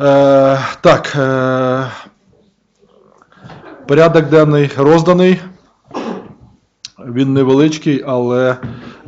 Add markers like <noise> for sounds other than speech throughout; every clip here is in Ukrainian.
Е, так. Е, порядок денний розданий. Він невеличкий, але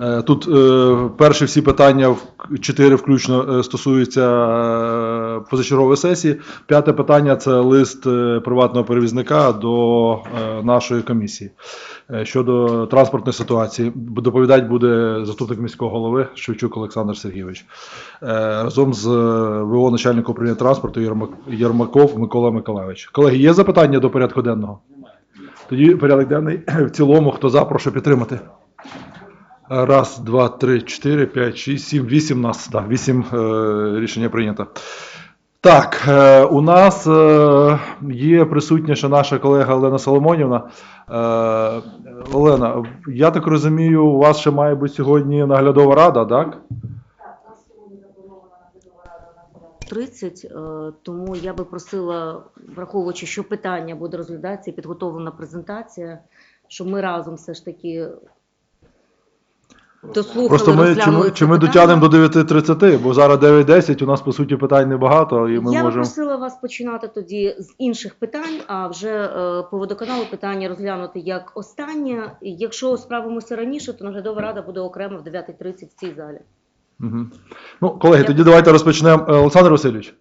е, тут е, перші всі питання, чотири включно, е, стосуються е, позачергової сесії. П'яте питання це лист е, приватного перевізника до е, нашої комісії е, щодо транспортної ситуації. Доповідати буде заступник міського голови Шевчук Олександр Сергійович. Разом з ВО начальником управління транспорту Єрмаков Микола Миколайович. Колеги, є запитання до порядку денного? Тоді порядок денний <clears throat> в цілому, хто за, прошу підтримати. Раз, два, три, чотири, п'ять, шість, сім, вісім нас. Так, вісім е, рішення прийнято. Так, е, у нас е, є присутня ще наша колега Олена Соломонівна. Е, Олена, я так розумію, у вас ще має бути сьогодні наглядова рада, так? 30, е, тому я би просила, враховуючи, що питання буде розглядатися і підготовлена презентація, щоб ми разом все ж таки дослухали, Просто ми, чи ми, чи ми дотягнемо до 9.30, бо зараз 9.10, у нас по суті питань небагато, і ми я можемо. просила вас починати тоді з інших питань, а вже е, по водоканалу питання розглянути як останнє. Якщо справимося раніше, то наглядова рада буде окремо в 9.30 в цій залі. Угу. Ну, колеги, Я- тоді давайте розпочнемо. Е, Олександр Васильович,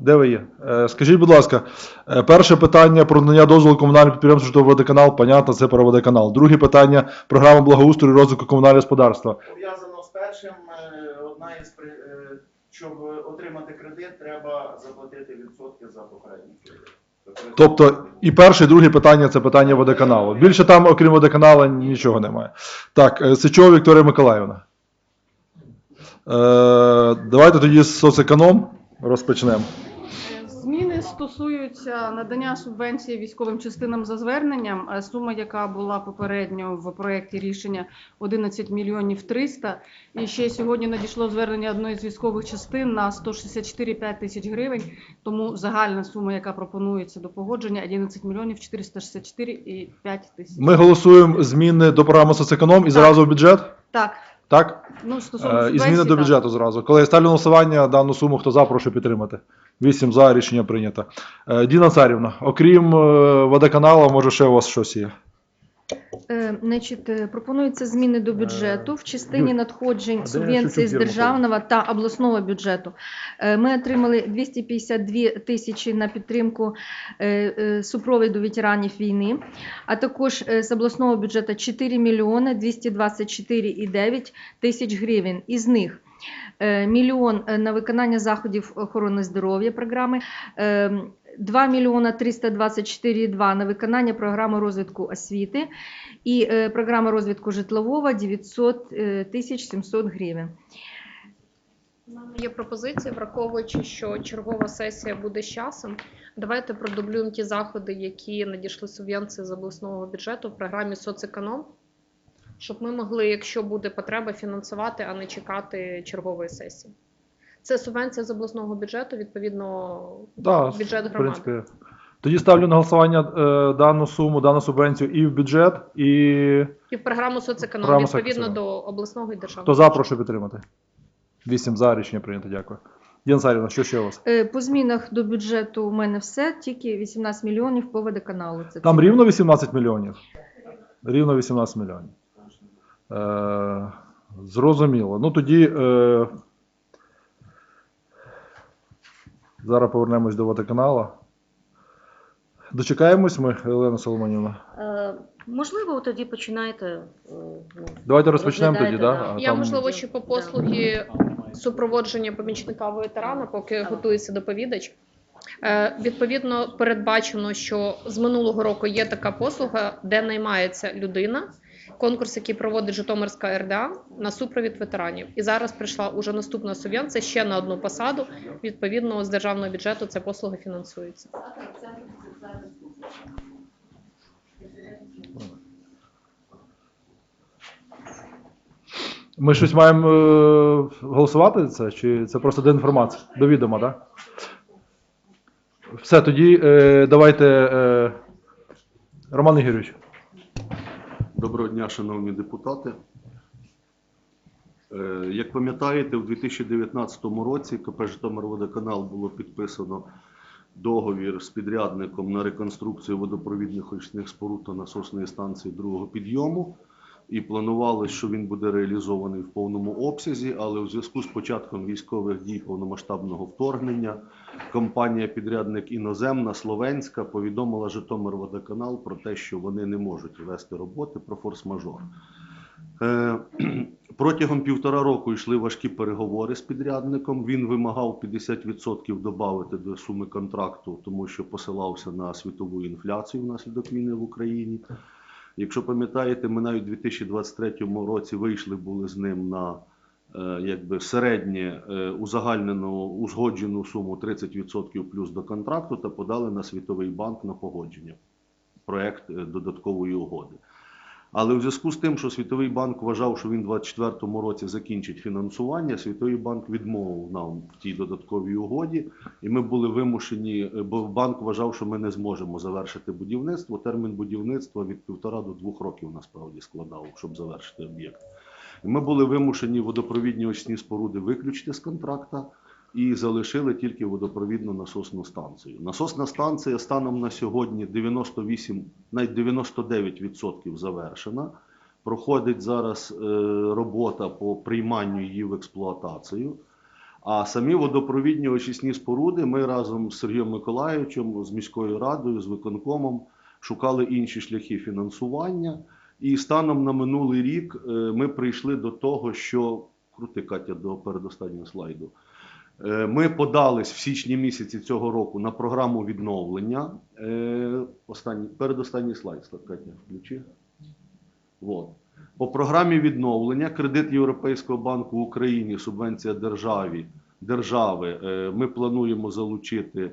де ви є? Е, Скажіть, будь ласка, е, перше питання про надання дозволу комунальному підприємству «Житловий водоканал, понятно, це про водоканал. Друге питання програма благоустрою і розвитку комунального господарства. Пов'язано з першим, е, одна із щоб отримати кредит, треба заплатити відсотки за попередній кредит. Тобто і перше, і друге питання це питання водоканалу. Більше там, окрім водоканалу, нічого немає. Так, Сичова Вікторія Миколаївна. Давайте тоді з соцеконом розпочнемо. Зміни стосуються надання субвенції військовим частинам за зверненням. Е, Сума, яка була попередньо в проєкті рішення 11 мільйонів 300. І ще сьогодні надійшло звернення одної з військових частин на 164,5 тисяч гривень. Тому загальна сума, яка пропонується до погодження, 11 мільйонів 464,5 тисяч. Ми голосуємо зміни до програми соцеконом і зразу в бюджет. Так, Так? ну стосовно Е, І зміни до так. бюджету зразу. Коли я ставлю голосування дану суму, хто за, прошу підтримати. 8 за, рішення прийнято. Е, Діна Царівна, окрім е, водоканалу, може ще у вас щось є? Е, Значить, е, пропонуються зміни до бюджету в частині надходжень Е, субвенцій з державного та обласного бюджету. Е, Ми отримали 252 тисячі на підтримку е, е, супроводу ветеранів війни, а також е, з обласного бюджету 4 мільйони 224,9 тисяч гривень. Із них е, мільйон е, на виконання заходів охорони здоров'я програми. Е, 2 мільйона 324,2 на виконання програми розвитку освіти і е, програма розвитку житлового 900 е, тисяч 700 гривень. У є пропозиція, враховуючи, що чергова сесія буде з часом. Давайте продублюємо ті заходи, які надійшли субвенції з обласного бюджету в програмі соцеконом, щоб ми могли, якщо буде потреба, фінансувати, а не чекати чергової сесії. Це субвенція з обласного бюджету, відповідно, Да, бюджет в громади. принципі. Тоді ставлю на голосування е, дану суму, дану субвенцію і в бюджет, і І в програму соцеконом, Програму відповідно соцеконом. до обласного і державного. хто за, прошу підтримати. 8 за, рішення прийнято, дякую. Діна Царівна, що ще у вас? Е, По змінах до бюджету у мене все, тільки 18 мільйонів по водоканалу. Це Там рівно 18 мільйонів? Рівно 18 мільйонів. Е, зрозуміло. Ну тоді. Е, зараз повернемось до водоканалу. Дочекаємось ми, Олена Соломонівна. Е, Можливо, тоді починайте. е, ну, Давайте розпочнемо тоді, Розглядайте, да? да. А Я, там- можливо, ще по послуги супроводження помічника ветерана, поки готується доповідач. Е, Відповідно, передбачено, що з минулого року є така послуга, де наймається людина. Конкурс, який проводить Житомирська РДА на супровід ветеранів. І зараз прийшла уже наступна субвенція ще на одну посаду. Відповідно, з державного бюджету ця послуга фінансується. Ми щось маємо е, голосувати це? Чи це просто до інформації? До відома, так? Все, тоді е, давайте. Е, Роман Ігорович. Доброго дня, шановні депутати. Е, Як пам'ятаєте, у 2019 році КП Житомирводоканал було підписано договір з підрядником на реконструкцію водопровідних очисних споруд та насосної станції другого підйому. І планувалось, що він буде реалізований в повному обсязі, але у зв'язку з початком військових дій повномасштабного вторгнення компанія-підрядник іноземна словенська повідомила Житомирводоканал про те, що вони не можуть вести роботи про форс-мажор. Е, <clears throat> Протягом півтора року йшли важкі переговори з підрядником. Він вимагав 50% додати до суми контракту, тому що посилався на світову інфляцію внаслідок війни в Україні. Якщо пам'ятаєте, ми навіть у 2023 році вийшли були з ним на е, якби середнє е, узагальнену узгоджену суму 30% плюс до контракту та подали на Світовий банк на погодження проект е, додаткової угоди. Але у зв'язку з тим, що Світовий банк вважав, що він у 2024 році закінчить фінансування, Світовий банк відмовив нам в тій додатковій угоді, і ми були вимушені, бо банк вважав, що ми не зможемо завершити будівництво. Термін будівництва від півтора до двох років насправді складав, щоб завершити об'єкт. Ми були вимушені водопровідні очисні споруди виключити з контракта і залишили тільки водопровідну насосну станцію. Насосна станція станом на сьогодні 98, навіть 99% завершена. Проходить зараз е, робота по прийманню її в експлуатацію. А самі водопровідні очисні споруди ми разом з Сергієм Миколаївичем, з міською радою, з виконкомом шукали інші шляхи фінансування. І станом на минулий рік е, ми прийшли до того, що крути Катя до передостаннього слайду. Е, Ми подались в січні місяці цього року на програму відновлення. Е, Останній, передостанній слайд, Катя, включи. Вот. По програмі відновлення кредит Європейського банку в Україні, субвенція державі, держави. е, Ми плануємо залучити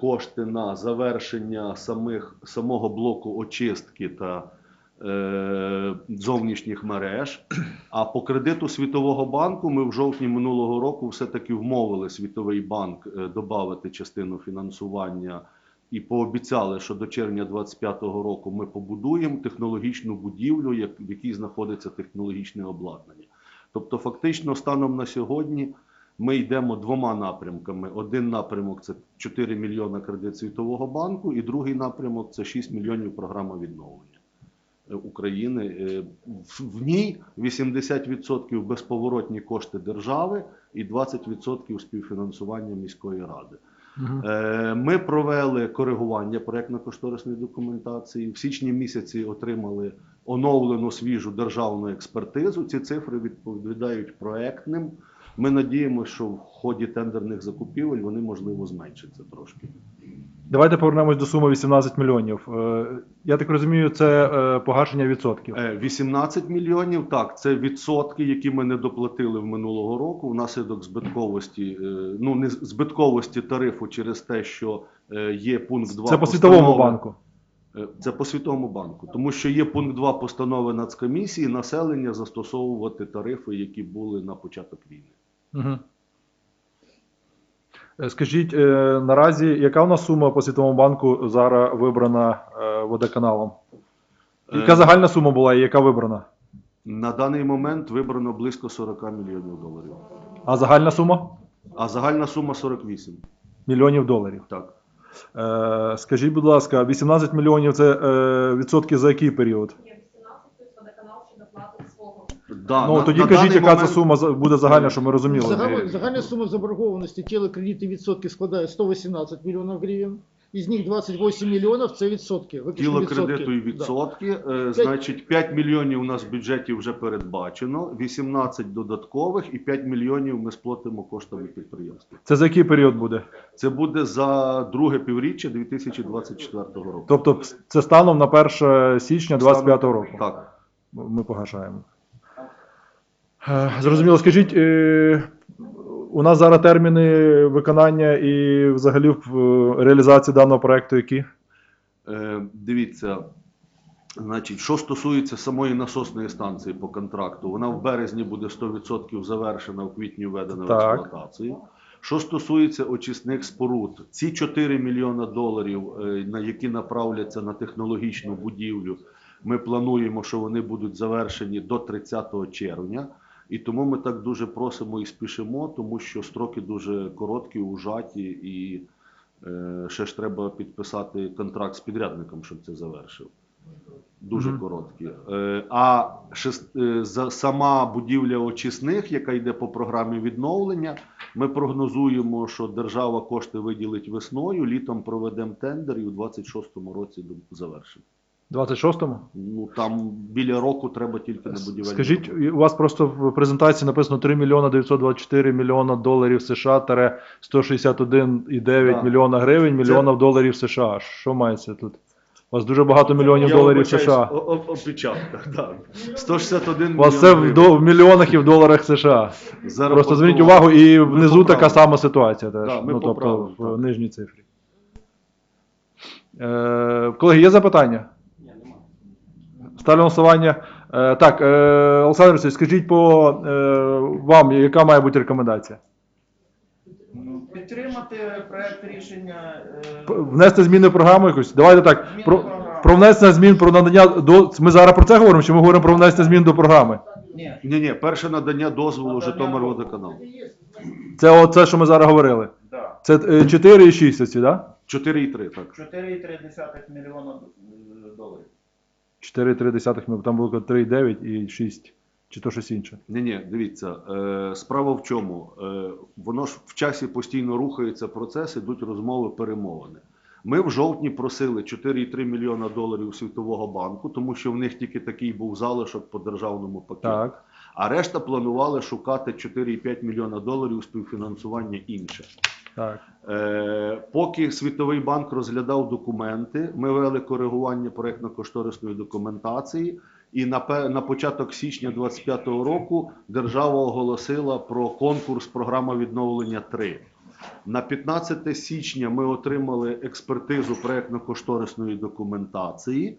кошти на завершення самих, самого блоку очистки та зовнішніх мереж. А по кредиту Світового банку ми в жовтні минулого року все-таки вмовили Світовий банк е, додати частину фінансування і пообіцяли, що до червня 2025 року ми побудуємо технологічну будівлю, в якій знаходиться технологічне обладнання. Тобто, фактично, станом на сьогодні ми йдемо двома напрямками. Один напрямок це 4 мільйони кредит Світового банку, і другий напрямок це 6 мільйонів програма відновлення. України Е, в- в ній 80% безповоротні кошти держави і 20% співфінансування міської ради. Е, Ми провели коригування проєктно-кошторисної документації. В січні місяці отримали оновлену свіжу державну експертизу. Ці цифри відповідають проектним. Ми надіємося, що в ході тендерних закупівель вони можливо зменшаться трошки. Давайте повернемось до суми 18 мільйонів. Е, Я так розумію, це е, погашення відсотків. Е, 18 мільйонів. Так, це відсотки, які ми не доплатили в минулого року внаслідок збитковості, е, ну не збитковості тарифу через те, що е, є пункт 2 Це по світовому банку. Е, Це по світовому банку, тому що є пункт 2 постанови Нацкомісії населення застосовувати тарифи, які були на початок війни. Угу. Скажіть, е, наразі яка у нас сума по Світовому банку зараз вибрана е, водоканалом? Яка Е, загальна сума була і яка вибрана? На даний момент вибрано близько 40 мільйонів доларів, А загальна сума? а загальна сума 48. Мільйонів доларів. Так. Е, Скажіть, будь ласка, 18 мільйонів це е, відсотки за який період? Да, ну на- тоді на кажіть, даний яка момент- це сума за- буде загальна, щоб ми розуміли. Загальна, загальна сума заборгованості телекредити відсотки складає 118 мільйонів гривень. Із них 28 мільйонів це відсотки. виключно Тіло відсотки. кредиту і Да. відсотки. Е, Значить, 5 мільйонів у нас в бюджеті вже передбачено, 18 додаткових і 5 мільйонів ми сплатимо коштами підприємства. Це за який період буде? Це буде за друге півріччя 2024 року. Тобто це станом на 1 січня 25 року. Так. Ми погашаємо. Е, Зрозуміло, скажіть, е, у нас зараз терміни виконання і взагалі е, реалізації даного проекту які? Дивіться, значить, що стосується самої насосної станції по контракту, вона в березні буде 100% завершена, в квітні введена в експлуатацію. Що стосується очисних споруд, ці 4 мільйона доларів, на які направляться на технологічну будівлю, ми плануємо, що вони будуть завершені до 30 червня. І тому ми так дуже просимо і спішимо, тому що строки дуже короткі, ужаті, і е, ще ж треба підписати контракт з підрядником, щоб це завершив. Дуже Мгм. короткі. Е, а шест, е, за, сама будівля очисних, яка йде по програмі відновлення, ми прогнозуємо, що держава кошти виділить весною, літом проведемо тендер і у 26-му році завершимо. 26-му? Ну там біля року треба тільки на будівельні. Скажіть, у вас просто в презентації написано 3 мільйона 924 мільйона доларів США таре 161,9 Да. мільйона гривень, мільйонів доларів США. Що мається тут? У вас дуже багато мільйонів Я доларів вибачаюсь, США. О, о, опечатка, так. 161 У вас це в, до, в мільйонах і в доларах США. Просто зверніть увагу, і внизу така сама ситуація теж. Да, ми ну, тобто поправимо, в нижній цифрі. Е, колеги, є запитання? Ставлю голосування. Е, так, е, Олександр Васильович, скажіть по е, вам, яка має бути рекомендація? Ну, Підтримати проект рішення. е, П- Внести зміни в програму якусь? Давайте так. Зміни Про, про внесення змін про надання до. Ми зараз про це говоримо, чи ми говоримо про внесення змін до програми? Ні, Ні, ні, перше надання дозволу Житомирводоканал. Це оце, що ми зараз говорили. да. Це е, 4 і 6 оці, так? 4,3, так. 4,3 мільйона доларів. 4,3 ми там було 3,9 і 6. Чи то щось інше? Ні, ні, дивіться, е, справа в чому? Е, воно ж в часі постійно рухається процес, ідуть розмови, перемовини. Ми в жовтні просили 4,3 мільйона доларів Світового банку, тому що в них тільки такий був залишок по державному пакету. Так. А решта планували шукати 4,5 мільйона доларів співфінансування інше. Е, поки Світовий банк розглядав документи, ми вели коригування проєктно-кошторисної документації. І на, на початок січня 2025 року держава оголосила про конкурс програма відновлення 3. На 15 січня ми отримали експертизу проєктно-кошторисної документації.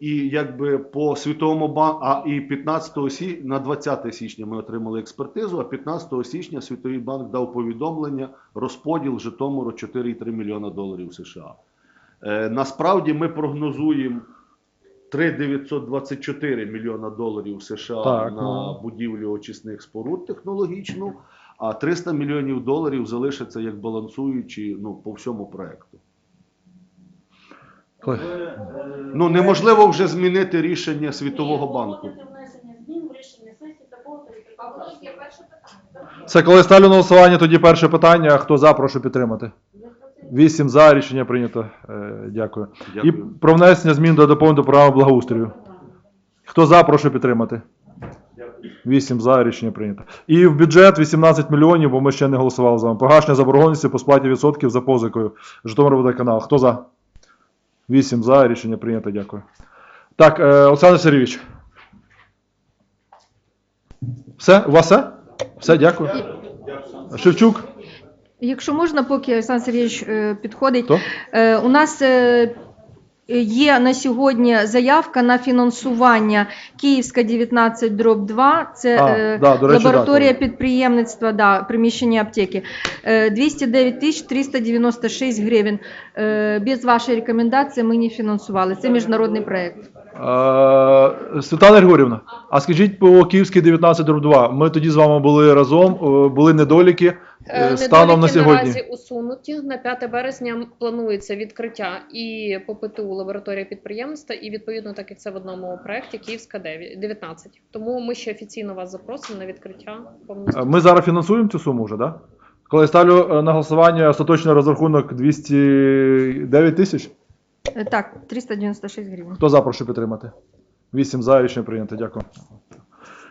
І якби по світовому банку, а і 15 сі... на 20 січня ми отримали експертизу, а 15 січня Світовий банк дав повідомлення розподіл Житомиру 4,3 мільйона доларів США. Е, насправді ми прогнозуємо 3,924 мільйона доларів США Так, на ну. будівлю очисних споруд технологічну, а 300 мільйонів доларів залишиться як балансуючі ну, по всьому проекту. Е, Ну неможливо вже змінити рішення Світового банку. Це коли ставлю на голосування, тоді перше питання. Хто за, прошу підтримати. 8 за, рішення прийнято. Е, дякую. І про внесення змін до доповнення до програми благоустрою. Хто за, прошу підтримати. 8 за, рішення прийнято. І в бюджет 18 мільйонів, бо ми ще не голосували з вами. Погашення заборгованості по сплаті відсотків за позикою. Житомирводоканал. Хто за? 8 за, рішення прийнято, дякую. Так, е, Олександр Сергійович. Все? У вас все? Все, дякую. Шевчук? Якщо можна, поки Олександр Сергійович е, підходить, Хто? Е, У нас є на сьогодні заявка на фінансування Київська 19 дроб 2. Це А, е, да, до речі, лабораторія да, підприємництва, да, приміщення аптеки. Е, 209 тисяч 396 гривень. Е, Без вашої рекомендації ми не фінансували. Це міжнародний проєкт. Е, Світлана Григорівна, а скажіть по Київській 19 2. Ми тоді з вами були разом, е, були недоліки е, станом на недоліки сьогодні. наразі усунуті. На 5 березня планується відкриття і по ПТУ лабораторія підприємництва, і відповідно, так як це в одному проєкті, Київська 9, 19. Тому ми ще офіційно вас запросимо на відкриття. Е, Ми зараз фінансуємо цю суму вже, так? Да? Коли ставлю е, на голосування остаточний розрахунок 209 тисяч, Е, Так, 396 гривень. хто за, прошу підтримати? 8 за, рішення прийнято, дякую.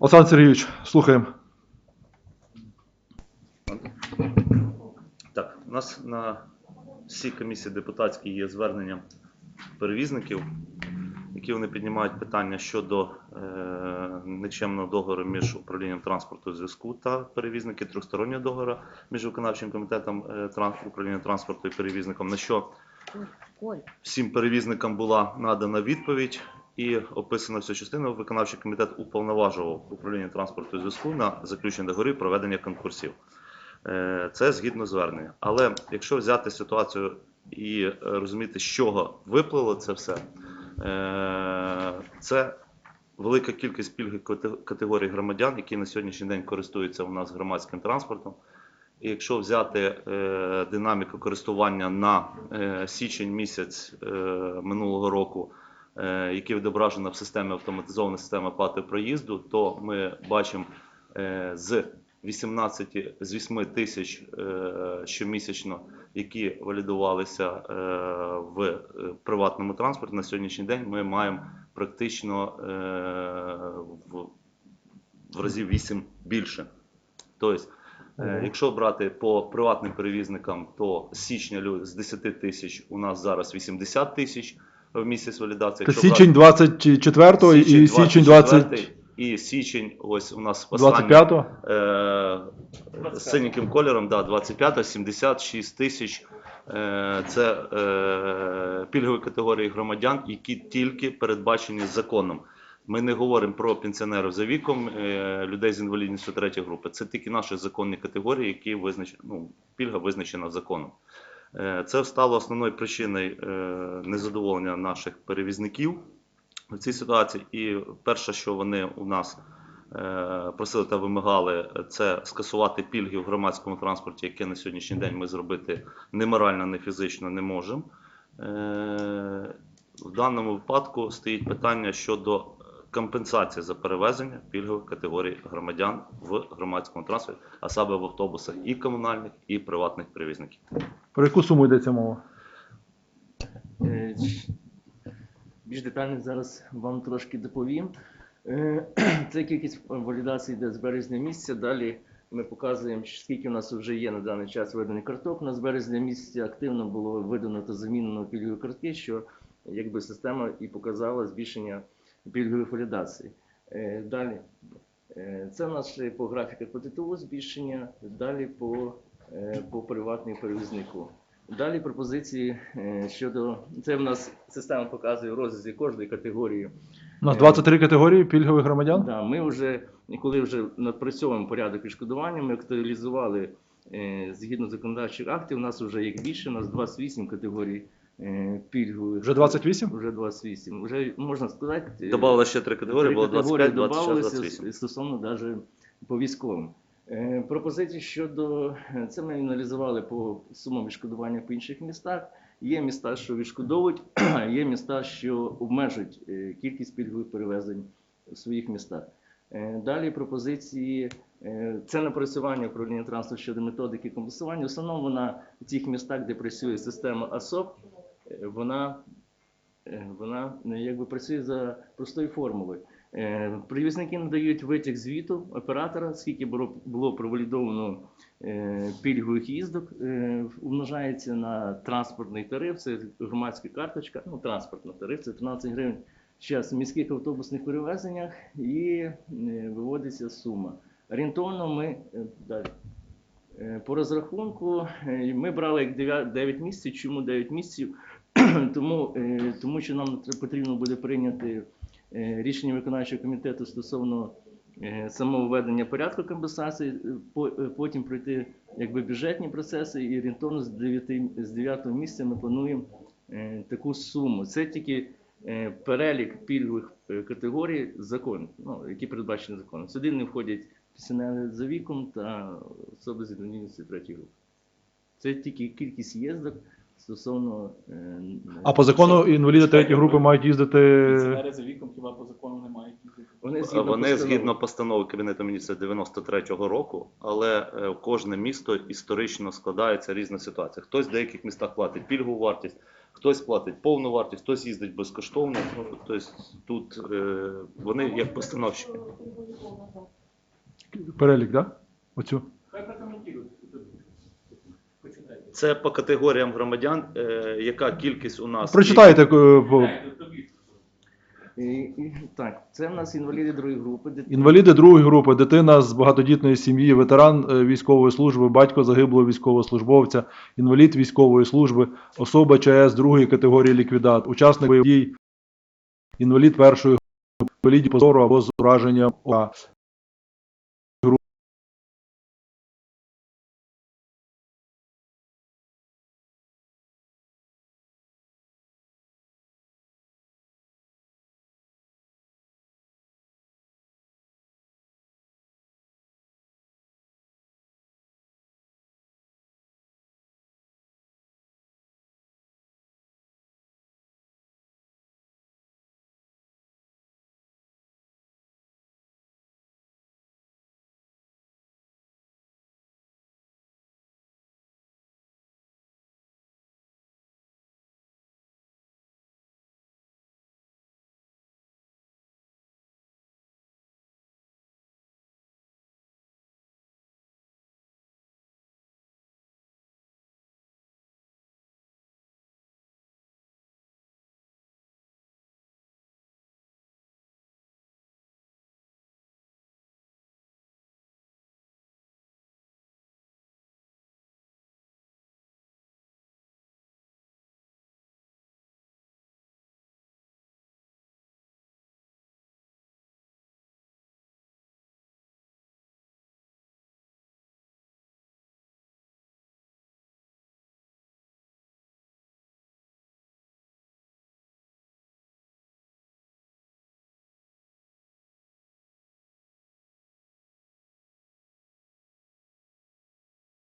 Олександр Сергійович, слухаємо. Так, у нас на всій комісії депутатській є звернення перевізників, які вони піднімають питання щодо е, нечемного договору між управлінням транспорту зв'язку та перевізники, трьохстороннього договору між виконавчим комітетом е, транс- управління транспорту і перевізником. На що всім перевізникам була надана відповідь і описана вся частина. Виконавчий комітет уповноважував управління транспорту зв'язку на заключення договорів проведення конкурсів. Е, Це згідно звернення. Але якщо взяти ситуацію і е, розуміти, з чого виплило це все, це велика кількість пільги категорій громадян, які на сьогоднішній день користуються у нас громадським транспортом. І якщо взяти е, динаміку користування на е, січень місяць е, минулого року, е, який відображено в системі автоматизована система оплати проїзду, то ми бачимо е, з 18 з 8 тисяч е, щомісячно, які валідувалися е, в е, приватному транспорті, на сьогоднішній день ми маємо практично в, в разів 8 більше. Тобто, якщо брати по приватним перевізникам, то з січня з 10 тисяч у нас зараз 80 тисяч в місяць валідації. Якщо січень 24-го і січень 20... і січень, ось у нас останній 25-го. е, з синеньким кольором, да, 25 76 тисяч. Е, це е, пільгові категорії громадян, які тільки передбачені законом. Ми не говоримо про пенсіонерів за віком, е, людей з інвалідністю третьої групи. Це тільки наші законні категорії, які визначені, ну, пільга визначена законом. Е, Це стало основною причиною е, незадоволення наших перевізників в цій ситуації. І перше, що вони у нас е, просили та вимагали, це скасувати пільги в громадському транспорті, яке на сьогоднішній день ми зробити не морально, не фізично не можемо. Е, В даному випадку стоїть питання щодо компенсації за перевезення пільгових категорій громадян в громадському транспорті, а саме в автобусах і комунальних, і приватних перевізників. Про яку суму йдеться мова? Більш детально зараз вам трошки доповім. Е, <clears throat> Це кількість валідацій йде з березня місяця. Далі ми показуємо, скільки у нас вже є на даний час виданих карток. У нас з березня місяця активно було видано та замінено пільгові картки, що якби система і показала збільшення пільгових валідацій. Е, Далі е, це у нас по графіках по ТТУ збільшення, далі по, по приватному перевізнику. Далі пропозиції е, щодо це в нас система показує в розрізі кожної категорії. У нас 23 категорії пільгових громадян. Да, ми вже коли вже напрацьовуємо порядок відшкодування, ми актуалізували е, згідно законодавчих актів. У нас вже їх більше, у нас 28 категорій е, пільгових. Вже 28? Вже 28. Вже можна сказати. е, Добавили ще три категорії, Три було категорії 25, 26, 28. стосовно навіть по військовим. Е, Пропозиції щодо це ми аналізували по сумам відшкодування по інших містах. Є міста, що відшкодовують, <clears throat> є міста, що обмежують е, кількість пільгових перевезень в своїх містах. Е, Далі пропозиції е, це напрацювання управління транспорту щодо методики компенсування. В основному вона в тих містах, де працює система АСОП, е, вона, е, вона е, якби працює за простою формулою. Е, Привізники надають витяг звіту оператора, скільки було, провалідовано е, пільгових їздок, е, умножається на транспортний тариф, це громадська карточка, ну транспортний тариф, це 13 гривень. Зараз в міських автобусних перевезеннях і виводиться сума. Орієнтовно ми далі. По розрахунку ми брали як 9, 9 місяців. Чому 9 місяців? <clears throat> тому, тому що нам тр- потрібно буде прийняти рішення виконавчого комітету стосовно е, самого введення порядку компенсації, е, по- е, потім пройти якби бюджетні процеси і орієнтовно з 9, з 9 місяця ми плануємо е, таку суму. Це тільки е, перелік пільгових е, категорій закон, ну, які передбачені законом. Сюди не входять пенсіонери за віком та особи з інвалідністю третьої групи. Це тільки кількість їздок стосовно. е, А по закону інваліди третьої групи мають їздити. За віком хіба по закону не мають їздити? Вони згідно Вони постанови. згідно постанови Кабінету міністрів 93-го року, але е, кожне місто історично складається різна ситуація. Хтось в деяких містах платить пільгову вартість, хтось платить повну вартість, хтось їздить безкоштовно. Тобто тут е, вони як постановщики. Перелік, так? Да? Оцю. Хай прокоментують. Це по категоріям громадян, е, яка кількість у нас Прочитайте. е, по- І, і, так, це в нас інваліди другої групи. де- Інваліди другої групи, дитина з багатодітної сім'ї, ветеран е, військової служби, батько загиблого військовослужбовця, інвалід військової служби, особа ЧС другої категорії ліквідат, учасник бойових дій, інвалід першої групи, інвалід позору або з ураженням ОК,